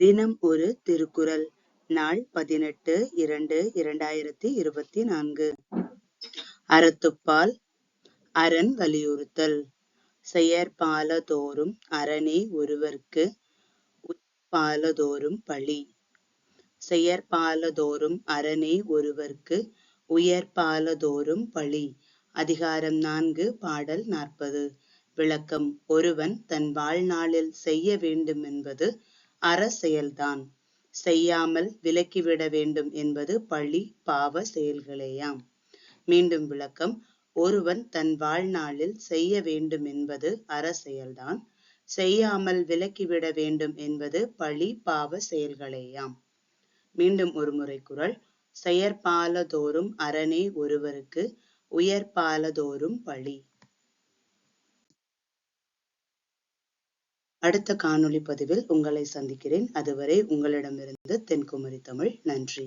தினம் ஒரு திருக்குறள். நாள் பதினெட்டு இரண்டு இரண்டாயிரத்தி இருபத்தி நான்கு. அறத்துப்பால் அரண் வலியுறுத்தல். செயற்பாலதோறும் அரணே ஒருவர்க்கு உட்பாலதோறும் பழி. செயற்பாலதோறும் அரணே ஒருவர்க்கு உயர்பாலதோறும் பழி. அதிகாரம் நான்கு பாடல் நாற்பது. விளக்கம் ஒருவன் தன் வாழ்நாளில் செய்ய வேண்டுமென்பது அறச்செயல்தான் செய்யாமல் விலக்கிவிட வேண்டும் என்பது பழி பாவ செயல்களேயாம். மீண்டும் விளக்கம் ஒருவன் தன் வாழ்நாளில் செய்ய வேண்டும் என்பது அறச்செயல்தான் செய்யாமல் விலக்கிவிட வேண்டும் என்பது பழி பாவ செயல்களேயாம். மீண்டும் ஒரு முறை குரல் செயற்பாலதோறும் அரணே ஒருவருக்கு உயர்பாலதோறும் பழி. அடுத்த காணொளி பதிவில் உங்களை சந்திக்கிறேன். அதுவரை உங்களிடமிருந்து தென்குமரி தமிழ். நன்றி.